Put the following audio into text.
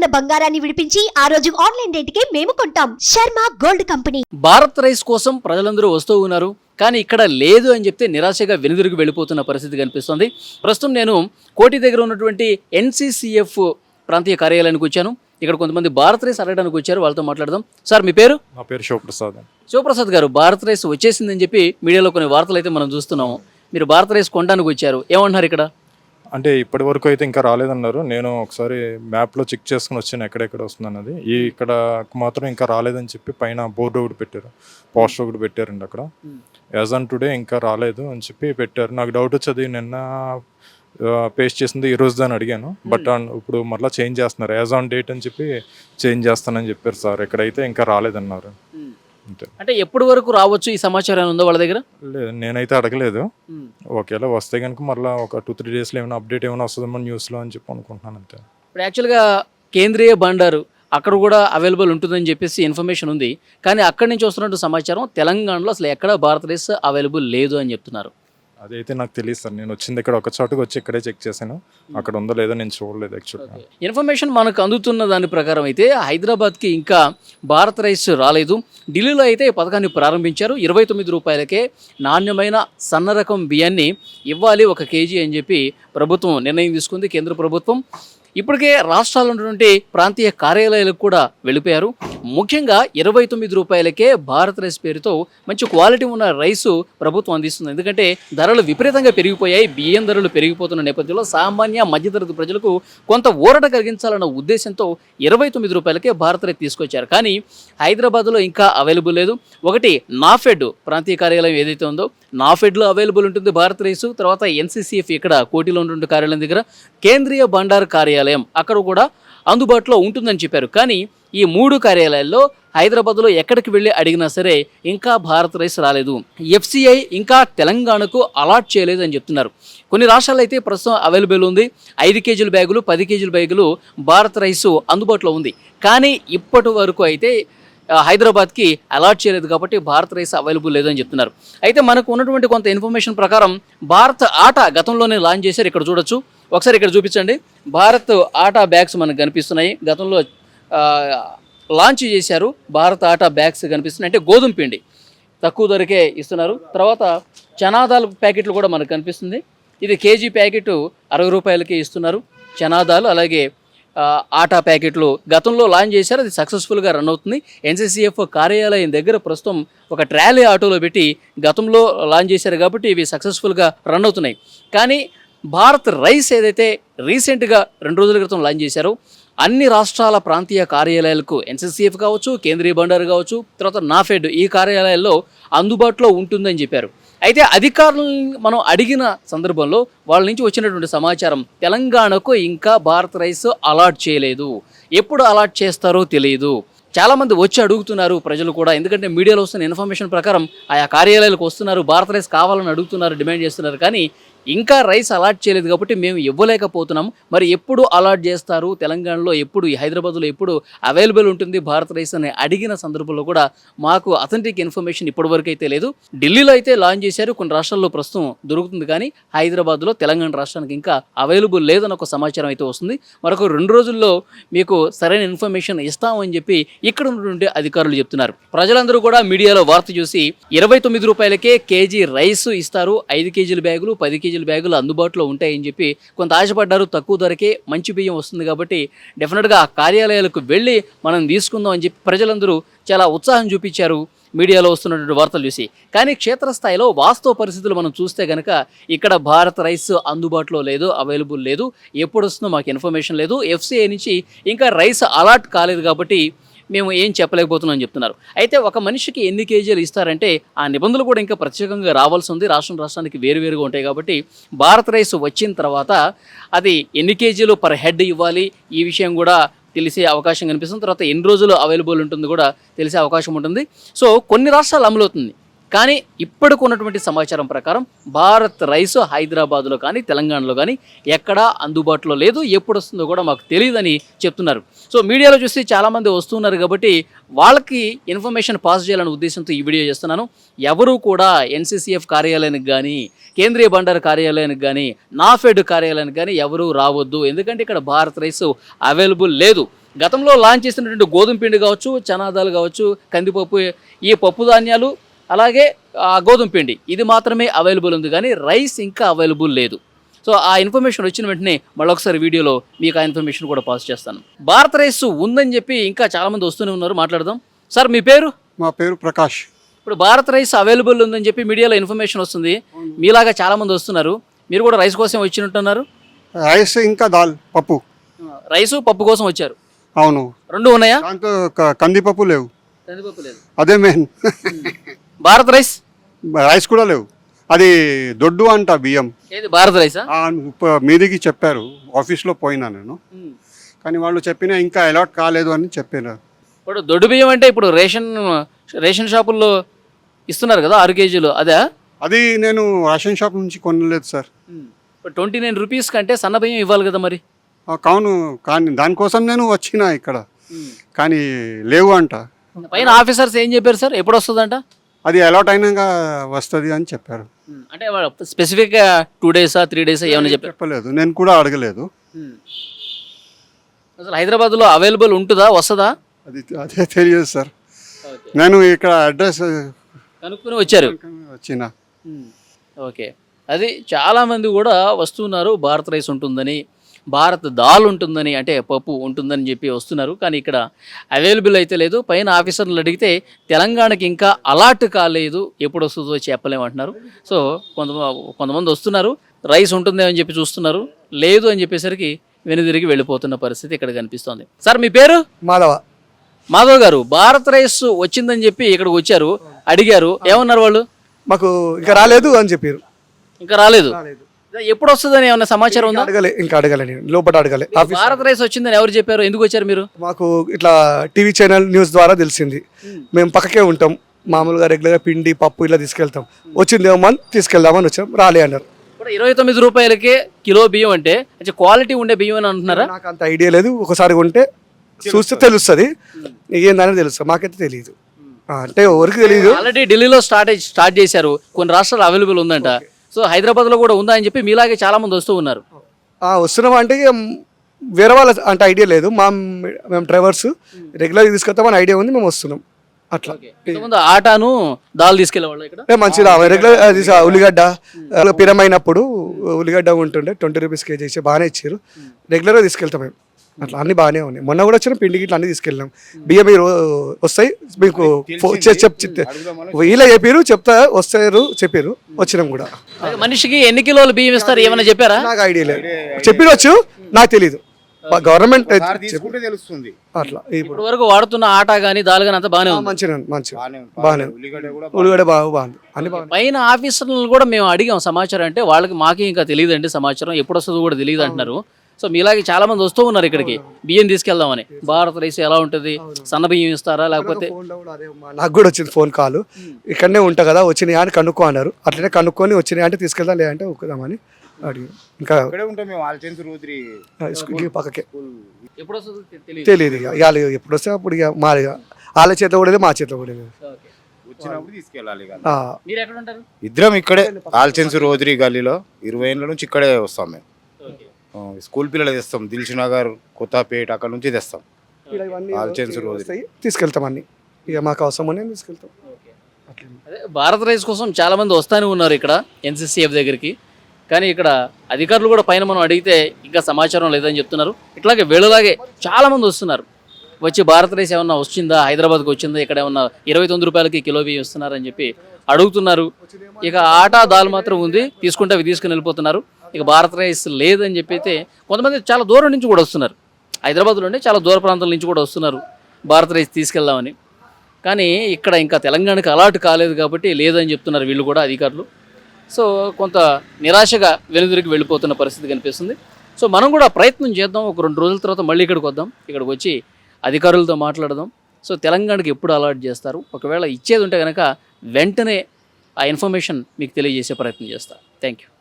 ఉన్న బంగారాన్ని విడిపించి ఆ రోజు ఆన్లైన్ రేటుకే మేము కొంటాం. Sharma gold company. Bharat rice కోసం ప్రజలందరూ వస్తూ ఉన్నారు. కానీ ఇక్కడ లేదు అని చెప్తే నిరాశగా వెనుదిరిగి వెళ్ళిపోతున్న పరిస్థితి కనిపిస్తుంది. ప్రస్తుతం నేను కోటి దగ్గర ఉన్నటువంటి ఎన్సీసీఎఫ్ ప్రాంతీయ కార్యాలయానికి వచ్చాను. ఇక్కడ కొంతమంది భారత్ రైస్ అడగడానికి వచ్చారు. వాళ్ళతో మాట్లాడదాం. సార్ మీ పేరు? నా పేరు శివప్రసాద్ శివప్రసాద్ గారు భారత్ రైస్ వచ్చేసిందని చెప్పి మీడియాలో కొన్ని వార్తలు అయితే మనం చూస్తున్నాము. మీరు భారత్ రైస్ కొనడానికి వచ్చారు. ఏమంటున్నారు ఇక్కడ? అంటే ఇప్పటి వరకు అయితే ఇంకా రాలేదన్నారు. నేను ఒకసారి మ్యాప్లో చెక్ చేసుకుని వచ్చాను ఎక్కడెక్కడ వస్తుందన్నది. ఈ ఇక్కడ మాత్రం ఇంకా రాలేదని చెప్పి పైన బోర్డు ఒకటి పెట్టారు. పోస్టర్ ఒకటి పెట్టారండి అక్కడ. యాజ్ ఆన్ టుడే ఇంకా రాలేదు అని చెప్పి పెట్టారు. నాకు డౌట్ వచ్చేది నిన్న పేస్ట్ చేసింది ఈ రోజు దాన్ని అడిగాను. బట్ ఇప్పుడు మళ్ళీ చేంజ్ చేస్తున్నారు. యాజ్ ఆన్ డేట్ అని చెప్పి చేంజ్ చేస్తానని చెప్పారు సార్. ఇక్కడైతే ఇంకా రాలేదన్నారు. అంతే. అంటే ఎప్పటి వరకు రావచ్చు ఈ సమాచారం ఉందో వాళ్ళ దగ్గర? లేదు నేనైతే అడగలేదు. ఒకవేళ వస్తే కనుక మళ్ళీ ఒక టూ త్రీ డేస్లో ఏమైనా అప్డేట్ ఏమైనా వస్తుందేమో న్యూస్లో అని చెప్పి అనుకుంటున్నాను అంతే. ఇప్పుడు యాక్చువల్గా కేంద్రీయ బండారు అక్కడ కూడా అవైలబుల్ ఉంటుందని చెప్పేసి ఇన్ఫర్మేషన్ ఉంది. కానీ అక్కడి నుంచి వస్తున్నట్టు సమాచారం తెలంగాణలో అసలు ఎక్కడ భారత రైస్ అవైలబుల్ లేదు అని చెప్తున్నారు. అదైతే నాకు తెలియదు సార్. నేను వచ్చింది ఇక్కడ ఒక చోటుకు వచ్చి ఇక్కడే చెక్ చేశాను. అక్కడ ఉందో లేదో నేను చూడలేదు యాక్చువల్గా ఇన్ఫర్మేషన్ మనకు అందుతున్న దాని ప్రకారం అయితే హైదరాబాద్కి ఇంకా భారత్ రైస్ రాలేదు. ఢిల్లీలో అయితే ఈ పథకాన్ని ప్రారంభించారు. ఇరవై తొమ్మిది రూపాయలకే నాణ్యమైన సన్న రకం బియ్యాన్ని ఇవ్వాలి ఒక కేజీ అని చెప్పి ప్రభుత్వం నిర్ణయం తీసుకుంది. కేంద్ర ప్రభుత్వం ఇప్పటికే రాష్ట్రాల్లో ఉన్నటువంటి ప్రాంతీయ కార్యాలయాలకు కూడా వెళ్ళిపోయారు. ముఖ్యంగా ఇరవై తొమ్మిది రూపాయలకే భారత్ రైస్ పేరుతో మంచి క్వాలిటీ ఉన్న రైసు ప్రభుత్వం అందిస్తుంది. ఎందుకంటే ధరలు విపరీతంగా పెరిగిపోయాయి. బియ్యం ధరలు పెరిగిపోతున్న నేపథ్యంలో సామాన్య మధ్యతరగతి ప్రజలకు కొంత ఊరట కలిగించాలన్న ఉద్దేశంతో ఇరవై తొమ్మిది రూపాయలకే భారత్ రైస్ తీసుకొచ్చారు. కానీ హైదరాబాద్లో ఇంకా అవైలబుల్ లేదు. ఒకటి నాఫెడ్ ప్రాంతీయ కార్యాలయం ఏదైతే ఉందో నాఫెడ్లో అవైలబుల్ ఉంటుంది భారత్ రైసు. తర్వాత ఎన్సీసీఎఫ్ ఇక్కడ కోటిలో ఉన్నటువంటి కార్యాలయం దగ్గర. కేంద్రీయ భండార కార్యాలయం అక్కడ కూడా అందుబాటులో ఉంటుందని చెప్పారు. కానీ ఈ మూడు కార్యాలయాల్లో హైదరాబాద్లో ఎక్కడికి వెళ్ళి అడిగినా సరే ఇంకా భారత్ రైస్ రాలేదు. ఎఫ్సిఐ ఇంకా తెలంగాణకు అలాట్ చేయలేదు అని చెప్తున్నారు. కొన్ని రాష్ట్రాలు అయితే ప్రస్తుతం అవైలబుల్ ఉంది. ఐదు కేజీల బ్యాగులు పది కేజీల బ్యాగులు భారత్ రైస్ అందుబాటులో ఉంది. కానీ ఇప్పటి వరకు అయితే హైదరాబాద్కి అలాట్ చేయలేదు కాబట్టి భారత్ రైస్ అవైలబుల్ లేదని చెప్తున్నారు. అయితే మనకు ఉన్నటువంటి కొంత ఇన్ఫర్మేషన్ ప్రకారం భారత్ ఆట గతంలోనే లాంచ్ చేశారు. ఇక్కడ చూడొచ్చు. ఒకసారి ఇక్కడ చూపించండి. భారత్ ఆటా బ్యాగ్స్ మనకు కనిపిస్తున్నాయి. గతంలో లాంచ్ చేశారు. భారత్ ఆటా బ్యాగ్స్ కనిపిస్తున్నాయి. అంటే గోధుమ పిండి తక్కువ ధరకే ఇస్తున్నారు. తర్వాత చనాదాల ప్యాకెట్లు కూడా మనకు కనిపిస్తుంది. ఇది కేజీ ప్యాకెట్ అరవై రూపాయలకే ఇస్తున్నారు. చనాదాలు అలాగే ఆటా ప్యాకెట్లు గతంలో లాంచ్ చేశారు. అది సక్సెస్ఫుల్గా రన్ అవుతుంది. ఎన్సీసీఎఫ్ కార్యాలయం దగ్గర ప్రస్తుతం ఒక ట్రాలీ ఆటోలో పెట్టి గతంలో లాంచ్ చేశారు కాబట్టి ఇవి సక్సెస్ఫుల్గా రన్ అవుతున్నాయి. కానీ భారత్ రైస్ ఏదైతే రీసెంట్గా రెండు రోజుల క్రితం లాంచ్ చేశారో అన్ని రాష్ట్రాల ప్రాంతీయ కార్యాలయాలకు ఎన్సీసీఎఫ్ కావచ్చు కేంద్రీయ బండారు కావచ్చు తర్వాత నాఫెడ్ ఈ కార్యాలయాల్లో అందుబాటులో ఉంటుందని చెప్పారు. అయితే అధికారులను మనం అడిగిన సందర్భంలో వాళ్ళ నుంచి వచ్చినటువంటి సమాచారం తెలంగాణకు ఇంకా భారత్ రైస్ అలాట్ చేయలేదు. ఎప్పుడు అలాట్ చేస్తారో తెలియదు. చాలామంది వచ్చి అడుగుతున్నారు ప్రజలు కూడా ఎందుకంటే మీడియాలో వస్తున్న ఇన్ఫర్మేషన్ ప్రకారం ఆయా కార్యాలయాలకు వస్తున్నారు భారత రైస్ కావాలని అడుగుతున్నారు డిమాండ్ చేస్తున్నారు. కానీ ఇంకా రైస్ అలాట్ చేయలేదు కాబట్టి మేము ఇవ్వలేకపోతున్నాం మరి ఎప్పుడు అలాట్ చేస్తారు? తెలంగాణలో ఎప్పుడు ఈ హైదరాబాద్లో ఎప్పుడు అవైలబుల్ ఉంటుంది భారత్ రైస్ అని అడిగిన సందర్భంలో కూడా మాకు అథెంటిక్ ఇన్ఫర్మేషన్ ఇప్పటివరకు అయితే లేదు. ఢిల్లీలో అయితే లాంచ్ చేశారు. కొన్ని రాష్ట్రాల్లో ప్రస్తుతం దొరుకుతుంది కానీ హైదరాబాద్లో తెలంగాణ రాష్ట్రానికి ఇంకా అవైలబుల్ లేదని ఒక సమాచారం అయితే వస్తుంది. మరొక రెండు రోజుల్లో మీకు సరైన ఇన్ఫర్మేషన్ ఇస్తామని చెప్పి ఇక్కడ ఉన్నటువంటి అధికారులు చెప్తున్నారు. ప్రజలందరూ కూడా మీడియాలో వార్త చూసి ఇరవై తొమ్మిది రూపాయలకే కేజీ రైస్ ఇస్తారు. ఐదు కేజీల బ్యాగులు పది కేజీ కేజీల బ్యాగులు అందుబాటులో ఉంటాయని చెప్పి కొంత ఆశపడ్డారు. తక్కువ ధరకే మంచి బియ్యం వస్తుంది కాబట్టి డెఫినెట్గా ఆ కార్యాలయాలకు వెళ్ళి మనం తీసుకుందాం అని చెప్పి ప్రజలందరూ చాలా ఉత్సాహం చూపించారు. మీడియాలో వస్తున్నటువంటి వార్తలు చూసి. కానీ క్షేత్రస్థాయిలో వాస్తవ పరిస్థితులు మనం చూస్తే కనుక ఇక్కడ భారత్ రైస్ అందుబాటులో లేదు అవైలబుల్ లేదు. ఎప్పుడు వస్తుందో మాకు ఇన్ఫర్మేషన్ లేదు. ఎఫ్సిఐ నుంచి ఇంకా రైస్ అలాట్ కాలేదు కాబట్టి మేము ఏం చెప్పలేకపోతున్నాం అని చెప్తున్నారు. అయితే ఒక మనిషికి ఎన్ని కేజీలు ఇస్తారంటే ఆ నిబంధనలు కూడా ఇంకా ప్రత్యేకంగా రావాల్సి ఉంది. రాష్ట్రం రాష్ట్రానికి వేరువేరుగా ఉంటాయి కాబట్టి భారత్ రైస్ వచ్చిన తర్వాత అది ఎన్ని కేజీలు పర్ హెడ్ ఇవ్వాలి? ఈ విషయం కూడా తెలిసే అవకాశం కనిపిస్తుంది. తర్వాత ఎన్ని రోజులు అవైలబుల్ ఉంటుంది కూడా తెలిసే అవకాశం ఉంటుంది. సో కొన్ని రాష్ట్రాలు అమలవుతుంది. కానీ ఇప్పటికి ఉన్నటువంటి సమాచారం ప్రకారం భారత్ రైస్ హైదరాబాద్లో కానీ తెలంగాణలో కానీ ఎక్కడా అందుబాటులో లేదు. ఎప్పుడు వస్తుందో కూడా మాకు తెలియదని చెప్తున్నారు. సో మీడియాలో చూసి చాలామంది వస్తున్నారు కాబట్టి వాళ్ళకి ఇన్ఫర్మేషన్ పాస్ చేయాలనే ఉద్దేశంతో ఈ వీడియో చేస్తున్నాను. ఎవరు కూడా ఎన్సీసీఎఫ్ కార్యాలయానికి కానీ కేంద్రీయ బండారు కార్యాలయానికి కానీ నాఫెడ్ కార్యాలయానికి కానీ ఎవరూ రావద్దు. ఎందుకంటే ఇక్కడ భారత్ రైస్ అవైలబుల్ లేదు. గతంలో లాంచ్ చేసినటువంటి గోధుమ పిండి కావచ్చు చనాదాలు కావచ్చు కందిపప్పు ఈ పప్పు ధాన్యాలు అలాగే గోధుమ పిండి. ఇది మాత్రమే అవైలబుల్ ఉంది కానీ రైస్ ఇంకా అవైలబుల్ లేదు. సో ఆ ఇన్ఫర్మేషన్ వచ్చిన వెంటనే మళ్ళొకసారి వీడియోలో మీకు ఆ ఇన్ఫర్మేషన్ కూడా పాస్ చేస్తాను. భారత రైస్ ఉందని చెప్పి ఇంకా చాలామంది వస్తూనే ఉన్నారు. మాట్లాడదాం. సార్ మీ పేరు? మా పేరు ప్రకాష్. ఇప్పుడు భారత్ రైస్ అవైలబుల్ ఉందని చెప్పి మీడియాలో ఇన్ఫర్మేషన్ వస్తుంది. మీలాగా చాలామంది వస్తున్నారు. మీరు కూడా రైస్ కోసం వచ్చినట్టున్నారు? రైస్ ఇంకా దాల్ పప్పు. రైసు పప్పు కోసం వచ్చారు. అవును. రెండు ఉన్నాయా? కందిపప్పు లేవు. కందిపప్పు లేదు. అదే మెయిన్ భారత్ రైస్? రైస్ కూడా లేవు. అది దొడ్డు అంట బియ్యం. ఏది భారత్ రైసా? మీదికి చెప్పారు. ఆఫీస్లో పోయినా నేను. కానీ వాళ్ళు చెప్పినా ఇంకా అలాట్ కాలేదు అని చెప్పారు ఇప్పుడు దొడ్డు బియ్యం అంటే ఇప్పుడు రేషన్ రేషన్ షాపుల్లో ఇస్తున్నారు కదా ఆరు కేజీలు. అదే? అది నేను రేషన్ షాప్ నుంచి కొనలేదు సార్. ట్వంటీ నైన్ రూపీస్ కంటే సన్న బియ్యం ఇవ్వాలి కదా మరి? కావును. కానీ దానికోసం నేను వచ్చిన ఇక్కడ. కానీ లేవు అంట. పైన ఆఫీసర్స్ ఏం చెప్పారు సార్? ఎప్పుడు వస్తుందంట అది అలాట్ అయినాక వస్తుంది అని చెప్పారు. అంటే స్పెసిఫిక్గా టూ డేసా త్రీ డేసా ఏమైనా చెప్పారు? చెప్పలేదు. నేను కూడా అడగలేదు. అసలు హైదరాబాద్లో అవైలబుల్ ఉంటుందా? వస్తుందా? అది అదే తెలియదు సార్. నేను ఇక్కడ అడ్రస్ కనుక్కొని వచ్చారు. వచ్చిన. ఓకే. అది చాలామంది కూడా వస్తున్నారు భారత్ రైస్ ఉంటుందని. భారత్ దాల్ ఉంటుందని అంటే పప్పు ఉంటుందని చెప్పి వస్తున్నారు. కానీ ఇక్కడ అవైలబుల్ అయితే లేదు. పైన ఆఫీసర్లు అడిగితే తెలంగాణకి ఇంకా అలాట్ కాలేదు. ఎప్పుడు వస్తుందో చెప్పలేమంటున్నారు సో కొంత కొంతమంది వస్తున్నారు. రైస్ ఉంటుంది అని చెప్పి చూస్తున్నారు. లేదు అని చెప్పేసరికి వెనుదిరిగి వెళ్ళిపోతున్న పరిస్థితి ఇక్కడ కనిపిస్తోంది. సార్ మీ పేరు? మాధవ. మాధవ్ గారు భారత్ రైస్ వచ్చిందని చెప్పి ఇక్కడికి వచ్చారు అడిగారు. ఏమన్నారు వాళ్ళు? మాకు ఇంకా రాలేదు అని చెప్పారు. ఇంకా రాలేదు. ఎప్పుడు వస్తుందని ఏమన్నా సమాచారం ఉందా? అడగలే ఇంకా అడగలే నేను లోపల అడగలే. భారత్ రైస్ వచ్చిందని ఎవరు చెప్పారు? ఎందుకు వచ్చారు మీరు? మాకు ఇట్లా టీవీ ఛానల్ న్యూస్ ద్వారా తెలిసింది. మేము పక్కకే ఉంటాం. మామూలుగా రెగ్యులర్గా పిండి పప్పు ఇలా తీసుకెళ్తాం. వచ్చిందేమో అని తీసుకెళ్దామని వచ్చాం రాలే అన్నారు. ఇప్పుడు ఇరవై తొమ్మిది రూపాయలకే కిలో బియ్యం అంటే అంటే క్వాలిటీ ఉండే బియ్యం అని అంటున్నారా? నాకు అంత ఐడియా లేదు. ఒకసారి ఉంటే చూస్తే తెలుస్తుంది. ఏందని తెలుస్తుంది. మాకైతే తెలియదు అంటే ఎవరికి తెలియదు ఆల్రెడీ ఢిల్లీలో స్టార్ట్ స్టార్ట్ చేశారు. కొన్ని రాష్ట్రాలు అవైలబుల్ ఉందంట. సో హైదరాబాద్లో కూడా ఉందా అని చెప్పి మీలాగే చాలా మంది వస్తూ ఉన్నారు. వస్తున్నాం అంటే వేరే వాళ్ళ అంటే ఐడియా లేదు. మా మేము డ్రైవర్స్ రెగ్యులర్గా తీసుకెళ్తామని ఐడియా ఉంది మేము వస్తున్నాం. అట్లా. ఆటాను దాల్ తీసుకెళ్ళేవాళ్ళు మంచిదా. రెగ్యులర్ ఉల్లిగడ్డ పిరమైనప్పుడు ఉల్లిగడ్డ ఉంటుండే ట్వంటీ రూపీస్ కేజీ ఇచ్చి బాగానే ఇచ్చారు రెగ్యులర్గా తీసుకెళ్తాం మేము. అట్లా అన్ని బాగానే ఉన్నాయి. మొన్న కూడా వచ్చిన పిండి గిట్ల అన్ని తీసుకెళ్ళాం బియ్యం మీరు వస్తాయి మీకు ఇలా చెప్పారు చెప్తా వస్తారు చెప్పారు వచ్చినాం కూడా. మనిషికి ఎన్ని కిలోలు బియ్యం ఇస్తారు? ఏమైనా చెప్పారా? నాకు ఐడియా లేదు. చెప్పినవచ్చు నాకు తెలీదు. గవర్నమెంట్ తెలుస్తుంది. అట్లా. ఇప్పుడు ఇప్పటి వరకు వాడుతున్న ఆటా కానీ దాల్ కానీ అంతా బాగానే ఉంది. మంచిగా. మంచిగా బాగానే ఉల్లిగడ్డ బాగా బాగుంది. అన్ని పైన ఆఫీసర్లను కూడా మేము అడిగాం సమాచారం అంటే వాళ్ళకి మాకే ఇంకా తెలియదండి సమాచారం. ఎప్పుడు వస్తుందో కూడా తెలియదు అంటున్నారు. సో మీలాగే చాలా మంది వస్తూ ఉన్నారు ఇక్కడికి. బియ్యం తీసుకెళ్దామని. భారత రైస్ ఎలా ఉంటుంది? సన్న బియ్యం ఇస్తారా? లేకపోతే నాకు కూడా వచ్చింది ఫోన్ కాల్. ఇక్కడనే ఉంటా కదా వచ్చినాయా అని కనుక్కో అన్నారు. అట్లనే కనుక్కొని వచ్చినాయా అంటే తీసుకెళ్దాం లేదంటే ఒక్కదామని అడిగి. ఇంకా ఇక్కడే ఉంటాం మేము ఆల్చెన్స్ రోద్రి. స్కూల్కి పక్కకే. ఎప్పుడు వస్తుందో తె- తెలియదు తెలియదు ఇక. ఇవాళ ఎప్పుడు వస్తే అప్పుడు ఇక మా ఇక. వాళ్ళ చేతిలో కూడా మా చేతిలో కూడా లేదు. ఓకే. వచ్చినప్పుడు తీసుకెళ్ళాలి ఇక. ఆ, మీరు ఎక్కడ ఉంటారు ఇద్దరం ఇక్కడే ఆల్చెన్స్ రోద్రి గల్లీలో. ఇరవై ఏళ్ళ నుంచి ఇక్కడే వస్తాం మేము. స్కూల్ పిల్లలు తెస్తాం. దిల్షు నగర్ కొత్తపేట అక్కడ నుంచి తెస్తాం. ఇక్కడ ఇవన్నీ ఆల్చెన్స్ రోజు. వస్తాయి, తీసుకెళ్తాం అన్ని. ఇక మాకు అవసరం అని తీసుకెళ్తాం. ఓకే. అదే భారత్ రైస్ కోసం చాలా మంది వస్తానే ఉన్నారు ఇక్కడ ఎన్సీసీఎఫ్ దగ్గరికి. కానీ ఇక్కడ అధికారులు కూడా పైన మనం అడిగితే ఇంకా సమాచారం లేదని చెప్తున్నారు. ఇట్లాగే వీళ్ళలాగే చాలా మంది వస్తున్నారు. వచ్చి భారత్ రైస్ ఏమన్నా వచ్చిందా? హైదరాబాద్కి వచ్చిందా? ఇక్కడ ఏమన్నా ఇరవై తొమ్మిది రూపాయలకి కిలో బియ్యం ఇస్తున్నారని చెప్పి అడుగుతున్నారు. ఇక ఆటా దాల్ మాత్రం ఉంది. తీసుకుంటే అవి తీసుకుని వెళ్ళిపోతున్నారు. ఇక భారత్ రైస్ లేదని చెప్పి అయితే కొంతమంది చాలా దూరం నుంచి కూడా వస్తున్నారు. హైదరాబాద్లోనే చాలా దూర ప్రాంతాల నుంచి కూడా వస్తున్నారు భారత్ రైస్ తీసుకెళ్దామని. కానీ ఇక్కడ ఇంకా తెలంగాణకి అలాట్ కాలేదు కాబట్టి లేదని చెప్తున్నారు వీళ్ళు కూడా అధికారులు. సో కొంత నిరాశగా వెనుదిరికి వెళ్ళిపోతున్న పరిస్థితి కనిపిస్తుంది. సో మనం కూడా ప్రయత్నం చేద్దాం. ఒక రెండు రోజుల తర్వాత మళ్ళీ ఇక్కడికి వద్దాం. ఇక్కడికి వచ్చి అధికారులతో మాట్లాడదాం. సో తెలంగాణకి ఎప్పుడు అలాట్ చేస్తారు? ఒకవేళ ఇచ్చేది ఉంటే కనుక వెంటనే ఆ ఇన్ఫర్మేషన్ మీకు తెలియజేసే ప్రయత్నం చేస్తాను థ్యాంక్ యూ